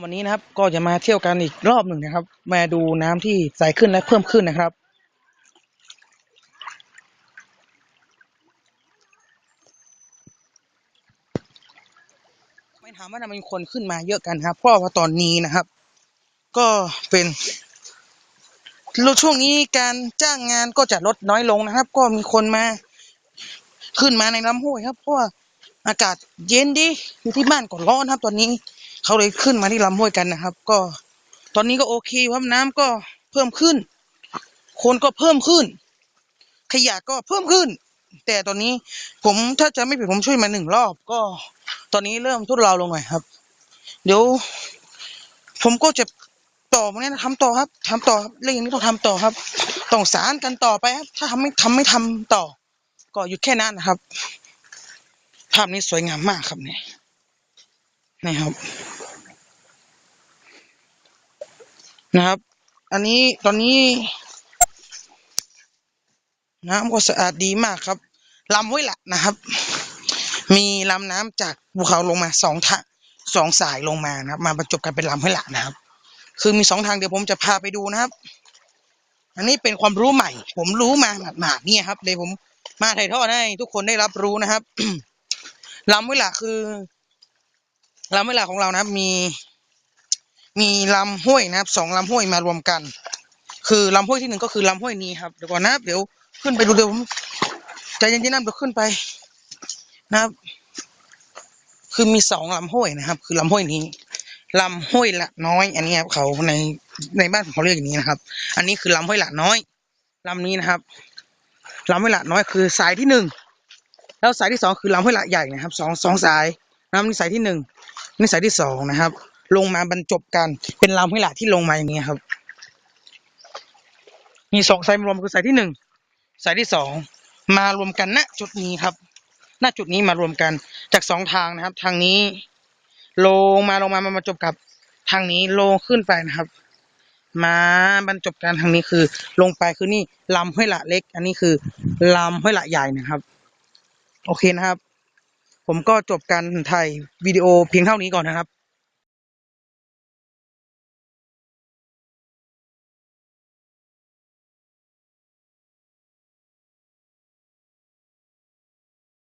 วันนี้นะครับก็จะมาเที่ยวกันอีกรอบหนึ่งนะครับ มาดูน้ำที่ใสขึ้นและเพิ่มขึ้นนะครับ ไม่ถามว่าทำไมมีคนขึ้นมาเยอะกันครับ เพราะว่าตอนนี้นะครับ ก็เป็นรช่วงนี้การจ้างงานก็จะลดน้อยลงนะครับ ก็มีคนมาขึ้นมาในลำห้วยครับเพราะว่าอากาศเย็นดีอยู่ที่บ้านก็ร้อนครับตอนนี้ เขาเลยขึ้นมาที่ลำห้วยกันนะครับ ก็ ตอนนี้ก็โอเคครับน้ำก็เพิ่มขึ้น คนก็เพิ่มขึ้น ขยะก็เพิ่มขึ้น แต่ตอนนี้ผมถ้าจะไม่ผิดผมช่วยมาหนึ่งรอบก็ ตอนนี้เริ่มทุเลาลงหน่อยครับ เดี๋ยว ผมก็จะต่อมาเนี่ยทำต่อครับทำต่อครับเรื่องนี้ต้องทำต่อครับต้องสารกันต่อไปครับ ถ้าทำไม่ทำไม่ทำต่อ ก็หยุดแค่นั้นนะครับภาพนี้สวยงามมากครับเนี่ยนี่ครับ นะครับ อันนี้ตอนนี้ น้ำก็สะอาดดีมากครับลำห้วยหละนะครับ มีลำน้ำจากภูเขาลงมาสองทางสองสายลงมานะครับ มาบรรจบกันเป็นลำห้วยหละนะครับ คือมีสองทางเดี๋ยวผมจะพาไปดูนะครับ อันนี้เป็นความรู้ใหม่ ผมรู้มาหมาดๆเนี่ยครับเดี๋ยผมมาถ่ายทอดให้ทุกคนได้รับรู้นะครับลำห้วยหละคือลำห้วยหละของเรานะครับ มี มีลำห้วยนะครับสองลำห้วยมารวมกัน คือลำห้วยที่หนึ่งก็คือลำห้วยนี้ครับเดี๋ยวก่อนนะครับเดี๋ยวขึ้นไปดูเดี๋ยวผมใจเย็นๆนะเดี๋ยวขึ้นไปนะครับ คือมีสองลำห้วยนะครับ คือลำห้วยนี้ลำห้วยละน้อย อันนี้ครับเขาในในบ้านเขาเรียกอย่างนี้นะครับ อันนี้คือลำห้วยละน้อยลำนี้นะครับลำห้วยละน้อยคือสายที่หนึ่งแล้วสายที่สองคือลำห้วยละใหญ่นะครับสองสองสายน้ำนี่สายที่หนึ่งนี่สายที่สองนะครับ ลงมาบรรจบกัน เป็นลำห้วยละที่ลงมาอย่างนี้ครับ มีสองสายรวมคือสายที่หนึ่งสายที่สองมารวมกันณจุดนี้ครับณจุดนี้มารวมกันจากสองทางนะครับ ทางนี้ ลงมาลงมามาบรรจบกับทางนี้ลงขึ้นไปนะครับ มาบรรจบกันทางนี้คือ ลงไปคือนี่ลำห้วยละเล็ก อันนี้คือลำห้วยละใหญ่นะครับ โอเคนะครับ ผมก็จบการถ่ายวิดีโอเพียงเท่านี้ก่อนนะครับ